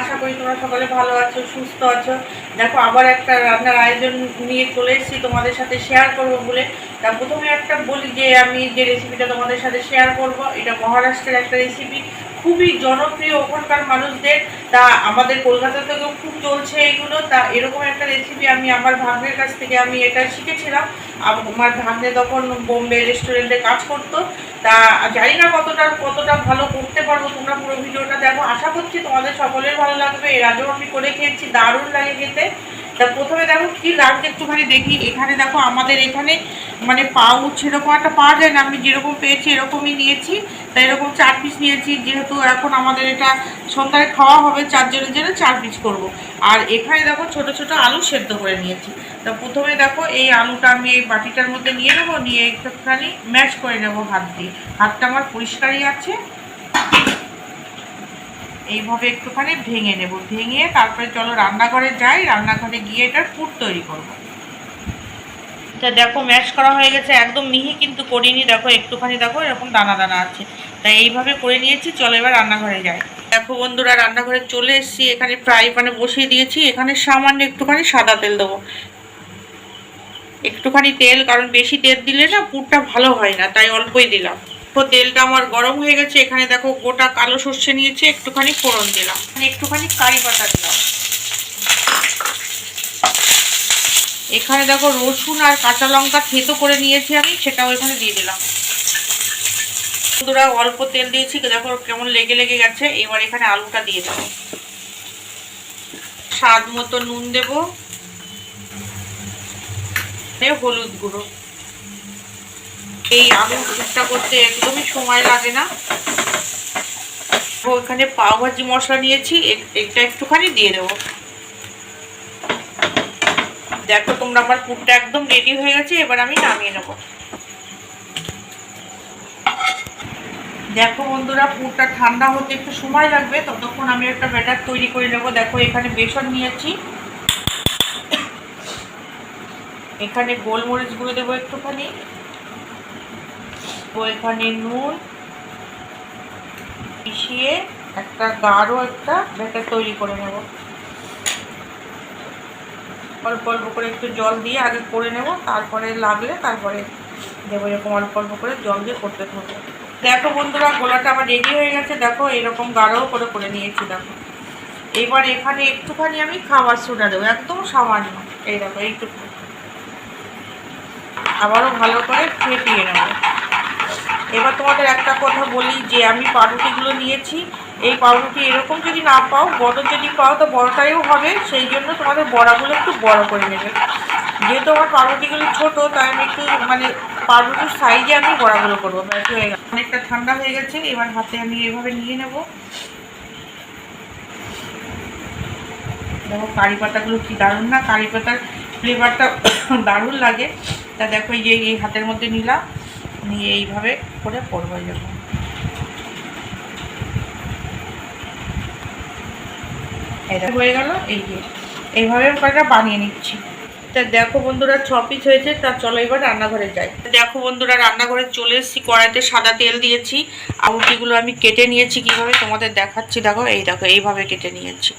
আশা করি তোমরা সকলে ভালো আছো, সুস্থ আছো। দেখো, আবার একটা রান্নার আয়োজন নিয়ে চলে এসেছি, তোমাদের সাথে শেয়ার করব বলে। তা প্রথমে একটা বলি যে, আমি যে রেসিপিটা তোমাদের সাথে শেয়ার করব, এটা মহারাষ্ট্রের একটা রেসিপি খুবই জনপ্রিয় ওখানকার মানুষদের। তা আমাদের কলকাতা থেকেও খুব চলছে এইগুলো তা এরকম একটা রেসিপি আমি আমার ভাগ্নের কাছ থেকে আমি এটা শিখেছিলাম। আমার ভাগ্নে তখন বোম্বে রেস্টুরেন্টে কাজ করতো। তা জানি না কতটা কতটা ভালো করতে পারব, তোমরা পুরো ভিডিওটা দেখো। আশা করছি তোমাদের সকলের ভালো লাগবে। এর আগেও আমি করে খেয়েছি, দারুণ লাগে খেতে। তা প্রথমে দেখো কি লাগছে একটুখানি দেখি। এখানে দেখো আমাদের এখানে মানে পাউচ সেরকম একটা পাওয়া যায় না, আমি যেরকম পেয়েছি এরকমই নিয়েছি। তা এরকম চার পিস নিয়েছি, যেহেতু এখন আমাদের এটা সন্ধ্যায় খাওয়া হবে চারজনের জন্য চার পিস করব। আর এখানে দেখো ছোট ছোট আলু সেদ্ধ করে নিয়েছি। তা প্রথমে দেখো এই আলুটা আমি এই বাটিটার মধ্যে নিয়ে নেব, নিয়ে একটুখানি ম্যাশ করে নেব হাত দিয়ে। হাতটা আমার পরিষ্কারই আছে। এইভাবে একটুখানি ভেঙে নেব। ভেঙে তারপরে চলো রান্নাঘরে যাই, রান্নাঘরে গিয়ে এটার পুর তৈরি করব। তা দেখো ম্যাশ করা হয়ে গেছে, একদম মিহি কিন্তু করিনি। দেখো একটুখানি দেখো এরকম দানা দানা আছে। তাই এইভাবে করে নিয়েছি, চলো এবার রান্নাঘরে যাই। দেখো বন্ধুরা, রান্নাঘরে চলে এসেছি। এখানে ফ্রাই প্যানে বসিয়ে দিয়েছি। এখানে সামান্য একটুখানি সাদা তেল দেবো। একটুখানি তেল, কারণ বেশি তেল দিলে না পুরটা ভালো হয় না, তাই অল্পই দিলাম। তো তেলটা আমার গরম হয়ে গেছে। এখানে দেখো, গোটা কালো সর্ষে নিয়েছি, একটুখানি ফোড়ন দিলাম। একটুখানি কারি পাতা দিলাম। এখানে দেখো, রসুন আর কাঁচা লঙ্কা থেতো করে নিয়েছি আমি, সেটাও এখানে দিয়ে দিলাম। বন্ধুরা, অল্প তেল দিয়েছি, দেখো কেমন লেগে লেগে গেছে। এবার এখানে আলুটা দিয়ে দেবো। স্বাদ মতো নুন দেবো। হলুদ গুঁড়ো। এই আলু ভুট্টা করতে একদমই সময় লাগে না। ওখানে পাও ভাজি মশলা নিয়েছি এটা একটুখানি দিয়ে দেবো। দেখো তোমরা আমার পুরটা একদম রেডি হয়ে গেছে, এবার আমি নামিয়ে নেব। দেখো বন্ধুরা, পুরটা ঠান্ডা হতে একটু সময় লাগবে, ততক্ষণ আমি একটা ব্যাটার তৈরি করে নেব। দেখো এখানে বেসন নিয়েছি। এখানে গোলমরিচ গুঁড়ো দেবো একটুখানি। এখানে নুন মিশিয়ে একটা গাঢ় একটা ব্যাটার তৈরি করে নেব। অল্প অল্প করে একটু জল দিয়ে আগে করে নেব, তারপরে লাগলে তারপরে দেবো এরকম অল্প অল্প করে জল দিয়ে করতে থাকব। দেখো বন্ধুরা, গোলাটা আমার রেডি হয়ে গেছে। দেখো, এরকম গাঢ় করে করে নিয়েছি, দেখো। এবার এখানে একটুখানি আমি খাবার সোডা দেবো, একদম সামান্য। এই দেখো, এইটুকু। আবারও ভালো করে ফেটিয়ে নেব। এবার তোমাদের একটা কথা বলি যে আমি পাউরুটিগুলো নিয়েছি। এই পাউরুটি এরকম যদি না পাও, বড় যদি পাও, তো বড়টাইও হবে। সেই জন্য তোমাদের বড়াগুলো একটু বড় করে নেবে। যেহেতু আমার পাউরুটিগুলো ছোটো, তাই আমি একটু মানে পাউরুটির সাইজে আমি বড়াগুলো করব। ব্যাস হয়ে গেছে। অনেকটা ঠান্ডা হয়ে গেছে, এবার হাতে আমি এভাবে নিয়ে নেব। দেখো, কারি পাতাগুলো কি দারুণ না? কারি পাতার ফ্লেভারটা দারুণ লাগে। তা দেখো, এই যে এই হাতের মধ্যে নিলাম। নিয়ে এইভাবে করে পড়ব যখন এটা হয়ে গেল, এই যে। এইভাবে কয়েকটা বানিয়ে নিচ্ছি। তা দেখো বন্ধুরা, ছ পিস হয়েছে, তা চলো এবার রান্নাঘরে যাই। দেখো বন্ধুরা, রান্নাঘরে চলে এসেছি, কড়াইতে সাদা তেল দিয়েছি। আউটিগুলো আমি কেটে নিয়েছি কীভাবে তোমাদের দেখাচ্ছি, দেখো, এই দেখো, এইভাবে কেটে নিয়েছি।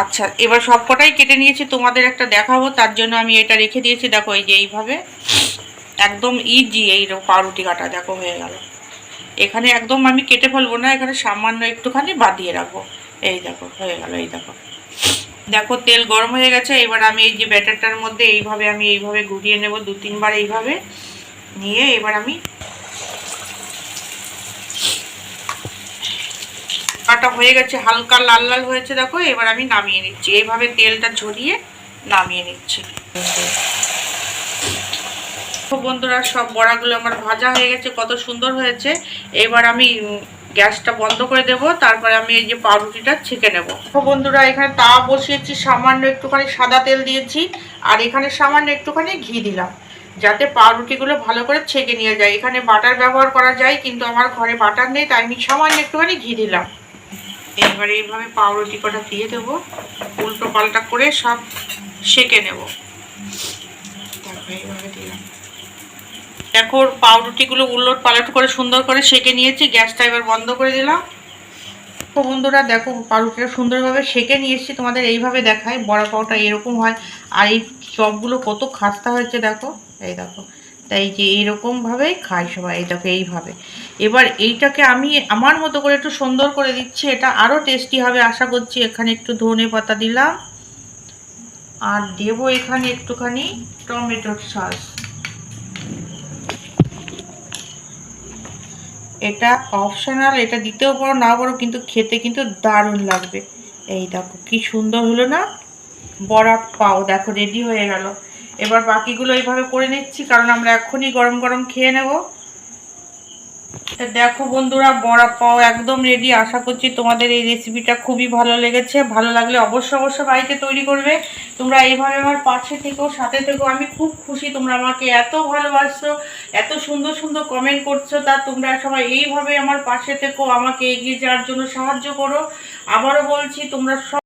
আচ্ছা এবার সব কটাই কেটে নিয়েছি, তোমাদের একটা দেখাবো, তার জন্য আমি এটা রেখে দিয়েছি, দেখো, এই যে এইভাবে। একদম ইজি এই পাউরুটি কাটা, দেখো হয়ে গেল। এখানে একদম আমি কেটে ফেলব না, এখানে সামান্য একটুখানি বাদিয়ে রাখব। এই দেখো, হয়ে গেল, এই দেখো। দেখো, তেল গরম হয়ে গেছে, এবার আমি এই যে ব্যাটারটার মধ্যে এইভাবে আমি এইভাবে ঘুরিয়ে নেব, দু তিনবার এইভাবে নিয়ে এবার আমি কাটা হয়ে গেছে, হালকা লাল লাল হয়েছে, দেখো, এবার আমি নামিয়ে নিচ্ছি। এইভাবে তেলটা ঝরিয়ে নামিয়ে নিচ্ছি। বন্ধুরা, সব বড়াগুলো আমার ভাজা হয়ে গেছে, কত সুন্দর হয়েছে। এবার আমি গ্যাসটা বন্ধ করে দেব, তারপরে আমি এই যে পাউরুটিটা ছেঁকে নেব। বন্ধুরা, এখানে তা বসিয়েছি, সামান্য একটুখানি সাদা তেল দিয়েছি, আর এখানে সামান্য একটুখানি ঘি দিলাম, যাতে পাউরুটিগুলো ভালো করে ছেঁকে নিয়ে যায়। এখানে বাটার ব্যবহার করা যায়, কিন্তু আমার ঘরে বাটার নেই, তাই আমি সামান্য একটুখানি ঘি দিলাম। এবারে এইভাবে পাউরুটি কটা দিয়ে দেবো, উল্টো পাল্টা করে সব সেঁকে নেব তারপরে এইভাবে দিলাম দেখো, পাউরুটিগুলো উল্লট পালট করে সুন্দর করে সেঁকে নিয়েছি, গ্যাসটা এবার বন্ধ করে দিলাম। তো বন্ধুরা দেখো, পাউরুটিটা সুন্দরভাবে সেকে নিয়ে এসেছি, তোমাদের এইভাবে দেখায় বড়া পাউটা এরকম হয়, আর এই চপগুলো কত খাস্তা হয়েছে দেখো, এই দেখো। তাই যে এইরকমভাবেই খায় সবাই, এই দেখো এইভাবে। এবার এইটাকে আমি আমার মতো করে একটু সুন্দর করে দিচ্ছি, এটা আরও টেস্টি হবে, আশা করছি এখানে একটু ধনে পাতা দিলাম। আর দেবো এখানে একটুখানি টমেটোর সস। এটা অপশনাল এটা দিতেও পারো না পারো, কিন্তু খেতে কিন্তু দারুণ লাগবে। এই দেখো, কি সুন্দর হলো না? বড়া পাও, দেখো রেডি হয়ে গেল। এবার বাকিগুলো এইভাবে করে নিচ্ছি, কারণ আমরা এখনই গরম গরম খেয়ে নেব। দেখো বন্ধুরা, বড়া পাও একদম রেডি আশা করছি তোমাদের এই রেসিপিটা খুবই ভালো লেগেছে। ভালো লাগলে অবশ্য অবশ্য বাড়িতে তৈরি করবে। তোমরা এইভাবে আমার পাশে থেকেও সাথে থেকেও আমি খুব খুশি তোমরা আমাকে এত ভালোবাসছো এত সুন্দর সুন্দর কমেন্ট করছ। তা তোমরা সবাই এইভাবে আমার পাশে থেকেও আমাকে এগিয়ে যাওয়ার জন্য সাহায্য করো। আবারও বলছি, তোমরা সব